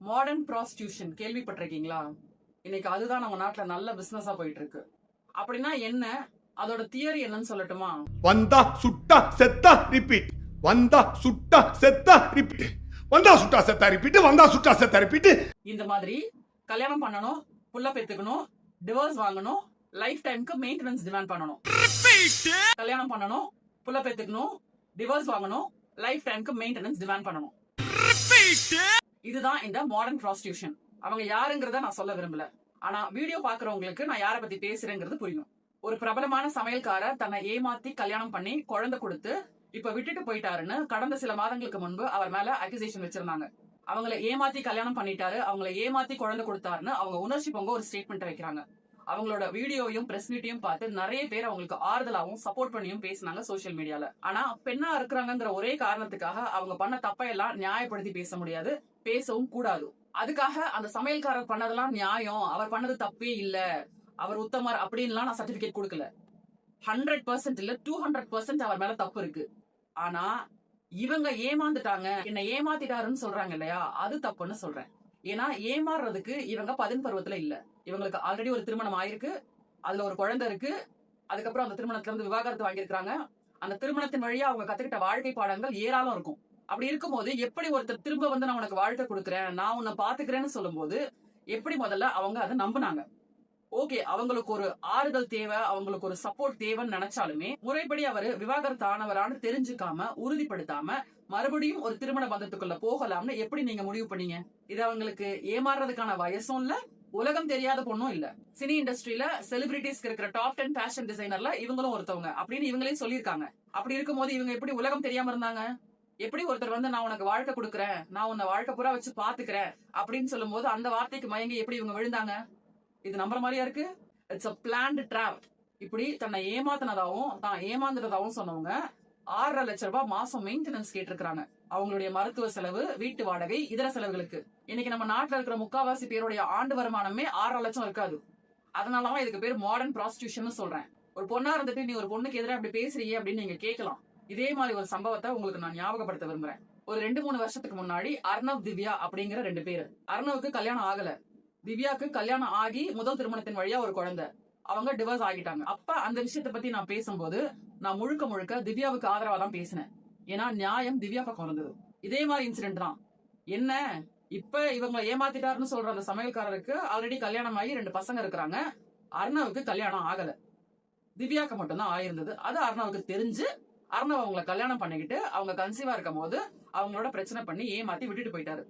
Modern prostitution கேள்விப்பட்டிருக்கீங்களா? இன்னைக்கு அதுதான் நம்ம நாட்டுல நல்ல பிசினஸா போயிட்டு இருக்கு அப்படின்னா என்ன? அதோட தியரி என்னன்னு சொல்லட்டுமா? வந்தா சுட்டா செத்தா ரிப்பீட் வந்தா சுட்டா செத்தா ரிப்பீட் வந்தா சுட்டா செத்தா ரிப்பீட் வந்தா சுட்டா செத்தா ரிப்பீட் இந்த மாதிரி கல்யாணம் பண்ணணும் புள்ள பெத்துக்கணும் டிவோர்ஸ் வாங்கணும் லைஃப் டைம்க்கு மெயின்டெனன்ஸ் டிமாண்ட் பண்ணணும். கல்யாணம் பண்ணணும் புள்ள பெத்துக்கணும் டிவோர்ஸ் வாங்கணும் லைஃப் டைம்க்கு மெயின்டெனன்ஸ் டிமாண்ட் பண்ணணும். இதுதான் இந்த மாடர்ன் ப்ராஸ்டியூஷன் அவங்க யாருங்கிறத நான் சொல்ல விரும்பல. ஆனா வீடியோ பாக்குறவங்களுக்கு நான் யாரை பத்தி பேசுறேங்கிறது புரியும். ஒரு பிரபலமான சமையல்காரர் தன்னை ஏமாத்தி கல்யாணம் பண்ணி குழந்தை கொடுத்து இப்ப விட்டுட்டு போயிட்டாருன்னு கடந்த சில மாதங்களுக்கு முன்பு அவர் மேல அக்யூசேஷன் வச்சிருந்தாங்க. அவங்கள ஏமாத்தி கல்யாணம் பண்ணிட்டாரு அவங்கள ஏமாத்தி குழந்தை கொடுத்தாருன்னு அவங்க உணர்ச்சி பொங்க ஒரு ஸ்டேட்மெண்ட் வைக்கிறாங்க. அவங்களோட வீடியோயும் பிரஸ் மீட்டையும் பார்த்து நிறைய பேர் அவங்களுக்கு ஆறுதலாகவும் சப்போர்ட் பண்ணியும் பேசினாங்க சோஷியல் மீடியால ஆனா பெண்ணா இருக்கிறாங்கிற ஒரே காரணத்துக்காக அவங்க பண்ண தப்பையெல்லாம் நியாயப்படுத்தி பேச முடியாது பேசவும் கூடாது. அதுக்காக அந்த சமையல்காரர் பண்ணதெல்லாம் நியாயம் அவர் பண்ணது தப்பே இல்ல அவர் உத்தமர் அப்படின்லாம் நான் சர்டிபிகேட் கொடுக்கல. ஹண்ட்ரட் பர்சன்ட் இல்ல டூ ஹண்ட்ரட் பர்சன்ட் அவர் மேல தப்பு இருக்கு. ஆனா இவங்க ஏமாந்துட்டாங்க என்ன ஏமாத்திட்டாருன்னு சொல்றாங்க இல்லையா அது தப்புன்னு சொல்றேன். ஏன்னா ஏமாறுறதுக்கு இவங்க பதின் பருவத்துல இல்ல. இவங்களுக்கு ஆல்ரெடி ஒரு திருமணம் ஆயிருக்கு. அதுல ஒரு குழந்தை இருக்கு. அதுக்கப்புறம் அந்த திருமணத்துல இருந்து விவாகரத்து வாங்கியிருக்காங்க அந்த திருமணத்தின் வழியா அவங்க கத்துக்கிட்ட வாழ்க்கை பாடங்கள் ஏராளம் இருக்கும். அப்படி இருக்கும்போது எப்படி ஒருத்தர் திரும்ப வந்து நான் உனக்கு வாழ்க்கை கொடுக்குறேன் நான் உன்னை பாத்துக்கிறேன்னு சொல்லும்போது எப்படி முதல்ல அவங்க அதை நம்புனாங்க. ஓகே அவங்களுக்கு ஒரு ஆறுதல் தேவை அவங்களுக்கு ஒரு சப்போர்ட் தேவைன்னு நினைச்சாலுமே முறைப்படி அவர் விவாகரத்து ஆனவரான்னு தெரிஞ்சுக்காம உறுதிப்படுத்தாம மறுபடியும் ஒரு திருமண பந்தத்துக்குள்ள போகலாம்னு எப்படி நீங்க முடிவு பண்ணீங்க? இது அவங்களுக்கு ஏமாறுறதுக்கான வயசும் இல்ல உலகம் தெரியாத பொண்ணும் இல்ல. சினி இண்டஸ்ட்ரியில செலிபிரிட்டிஸ்க்கு இருக்கிற டாப் டென் ஃபேஷன் டிசைனர்ல இவங்களும் ஒருத்தவங்க அப்படின்னு இவங்களே சொல்லியிருக்காங்க. அப்படி இருக்கும்போது இவங்க எப்படி உலகம் தெரியாம இருந்தாங்க? எப்படி ஒருத்தர் வந்து நான் உனக்கு வாழ்க்கை கொடுக்குறேன் நான் உன்னை வாழ்க்கை பூரா வச்சு பாத்துக்கிறேன் அப்படின்னு சொல்லும்போது அந்த வார்த்தைக்கு மயங்கி எப்படி இவங்க விழுந்தாங்க? இது நம்புற மாதிரியா இருக்கு? இட்ஸ் அ பிளான்டு ட்ராப் இப்படி தன்னை ஏமாத்தினதாகவும் தான் ஏமாந்துட்டதாகவும் சொன்னவங்க ஆறரை லட்ச ரூபாய் மாசம் மெயின்டெனன்ஸ் கேட்டிருக்கிறாங்க. அவங்களுடைய மருத்துவ செலவு வீட்டு வாடகை இதர செலவுகளுக்கு. இன்னைக்கு நம்ம நாட்டில் இருக்கிற முக்காவாசி பேருடைய ஆண்டு வருமானமே ஆறரை லட்சம் இருக்காது. அதனாலதான் இதுக்கு பேர் மாடர்ன் ப்ராஸ்டியூஷன் சொல்றேன். ஒரு பொண்ணா இருந்துட்டு நீ ஒரு பொண்ணுக்கு எதிராக அப்படி பேசுறீங்க அப்படின்னு நீங்க கேட்கலாம். இதே மாதிரி ஒரு சம்பவத்தை உங்களுக்கு நான் ஞாபகப்படுத்த விரும்புறேன். ஒரு ரெண்டு மூணு வருஷத்துக்கு முன்னாடி அர்ணவ் திவ்யா அப்படிங்கிற ரெண்டு பேரு. அர்ணவுக்கு கல்யாணம் ஆகல. திவ்யாக்கு கல்யாணம் ஆகி முதல் திருமணத்தின் வழியா ஒரு குழந்தை. அவங்க டிவோர்ஸ் ஆகிட்டாங்க. அப்ப அந்த விஷயத்தை பத்தி நான் பேசும்போது நான் முழுக்க முழுக்க திவ்யாவுக்கு ஆதரவா தான் பேசினேன். ஏன்னா நியாயம் திவ்யா பக்கம் இருந்தது இதே மாதிரி இன்சிடென்ட் தான். என்ன? இப்ப இவங்களை ஏமாத்திட்டாருன்னு சொல்ற அந்த சமையல்காரருக்கு ஆல்ரெடி கல்யாணம் ஆகி ரெண்டு பசங்க இருக்கிறாங்க. அர்ணவுக்கு கல்யாணம் ஆகல. திவ்யாக்கு மட்டும்தான் ஆயிருந்தது. அது அர்ணவுக்கு தெரிஞ்சு அர்ணவ் அவங்கள கல்யாணம் பண்ணிக்கிட்டு அவங்க கன்சீவா இருக்கும் போது அவங்களோட பிரச்சனை பண்ணி ஏமாத்தி விட்டுட்டு போயிட்டாரு.